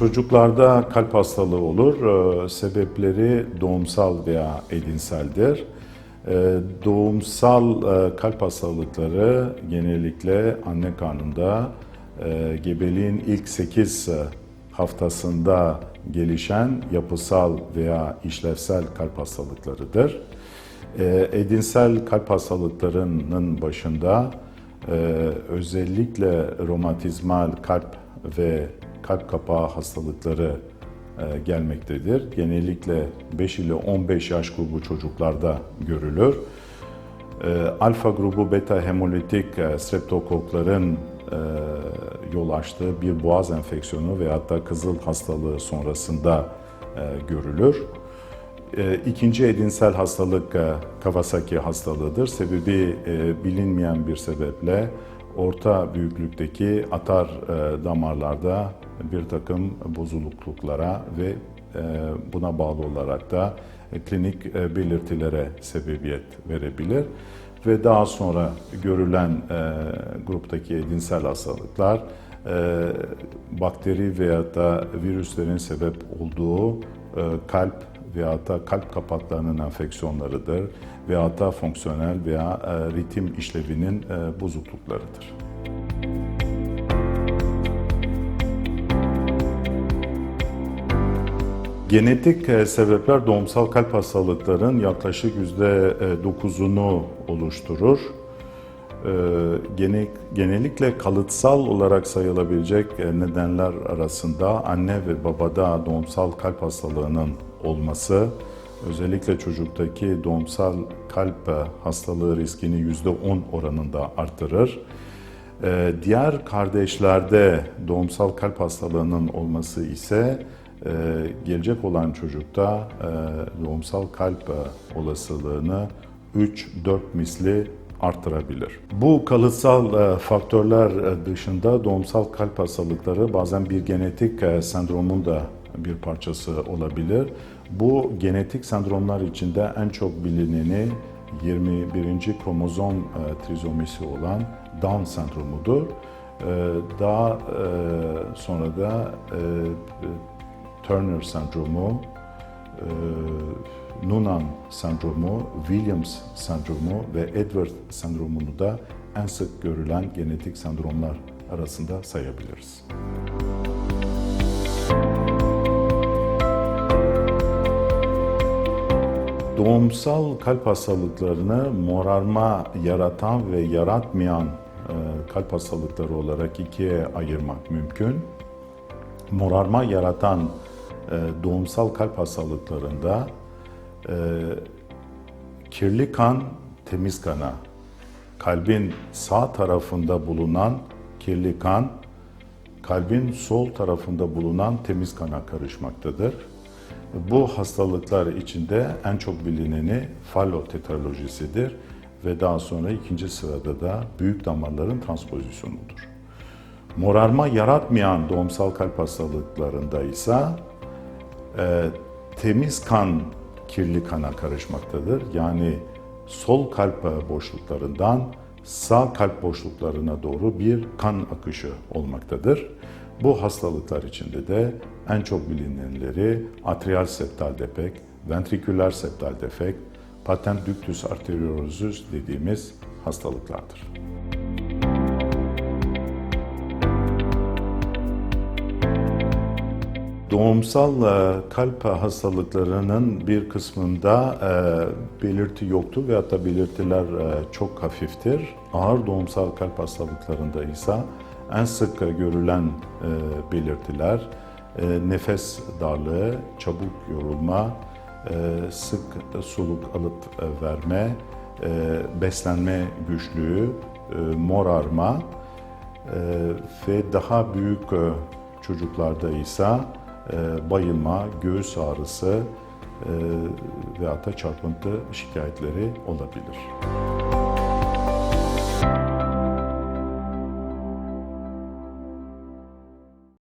Çocuklarda kalp hastalığı olur. Ee, Sebepleri doğumsal veya edinseldir. Ee, Doğumsal e, kalp hastalıkları genellikle anne karnında e, gebeliğin ilk 8 haftasında gelişen yapısal veya işlevsel kalp hastalıklarıdır. Ee, Edinsel kalp hastalıklarının başında e, özellikle romatizmal kalp ve kalp kapağı hastalıkları e, gelmektedir. Genellikle 5 ile 15 yaş grubu çocuklarda görülür. E, Alfa grubu beta hemolitik e, streptokokların yol açtığı bir boğaz enfeksiyonu veyahut da kızıl hastalığı sonrasında görülür. İkinci edinsel hastalık Kawasaki hastalığıdır. Sebebi bilinmeyen bir sebeple orta büyüklükteki atar e, damarlarda bir takım bozulukluklara ve e, buna bağlı olarak da e, klinik belirtilere sebebiyet verebilir. Ve daha sonra görülen gruptaki edinsel hastalıklar bakteri veya da virüslerin sebep olduğu kalp veya da kalp kapaklarının enfeksiyonlarıdır veya da fonksiyonel veya e, ritim işlevinin e, bozukluklarıdır. Genetik e, sebepler doğumsal kalp hastalıkların yaklaşık yüzde 9'unu oluşturur. Gene- Genellikle kalıtsal olarak sayılabilecek nedenler arasında anne ve babada doğumsal kalp hastalığının olması, özellikle çocuktaki doğumsal kalp hastalığı riskini yüzde 10 oranında artırır. Ee, Diğer kardeşlerde doğumsal kalp hastalığının olması ise e, gelecek olan çocukta e, doğumsal kalp olasılığını 3-4 misli arttırabilir. Bu kalıtsal e, faktörler dışında doğumsal kalp hastalıkları bazen bir genetik sendromun da bir parçası olabilir. Bu genetik sendromlar içinde en çok bilineni 21. kromozom e, trizomisi olan Down sendromudur. E, Daha e, sonra da e, Turner sendromu, e, Noonan sendromu, Williams sendromu ve Edward sendromunu da en sık görülen genetik sendromlar arasında sayabiliriz. Doğumsal kalp hastalıklarını morarma yaratan ve yaratmayan e, kalp hastalıkları olarak ikiye ayırmak mümkün. Morarma yaratan e, doğumsal kalp hastalıklarında e, kirli kan temiz kana, kalbin sağ tarafında bulunan kirli kan, kalbin sol tarafında bulunan temiz kana karışmaktadır. Bu hastalıklar içinde en çok bilineni fallotetralojisidir ve daha sonra ikinci sırada da büyük damarların transpozisyonudur. Morarma yaratmayan doğumsal kalp hastalıklarında ise e, temiz kan kirli kana karışmaktadır. Yani sol kalp boşluklarından sağ kalp boşluklarına doğru bir kan akışı olmaktadır. Bu hastalıklar içinde de en çok bilinenleri atrial septal defekt, ventriküler septal defekt, patent ductus arteriosus dediğimiz hastalıklardır. Doğumsal kalp hastalıklarının bir kısmında e, belirti yoktur ve hatta belirtiler e, çok hafiftir. Ağır doğumsal kalp hastalıklarında ise en sık görülen e, belirtiler e, nefes darlığı, çabuk yorulma, e, sık soluk alıp e, verme, e, beslenme güçlüğü, e, morarma e, ve daha büyük e, çocuklarda ise e, bayılma, göğüs ağrısı e, ve hatta çarpıntı şikayetleri olabilir.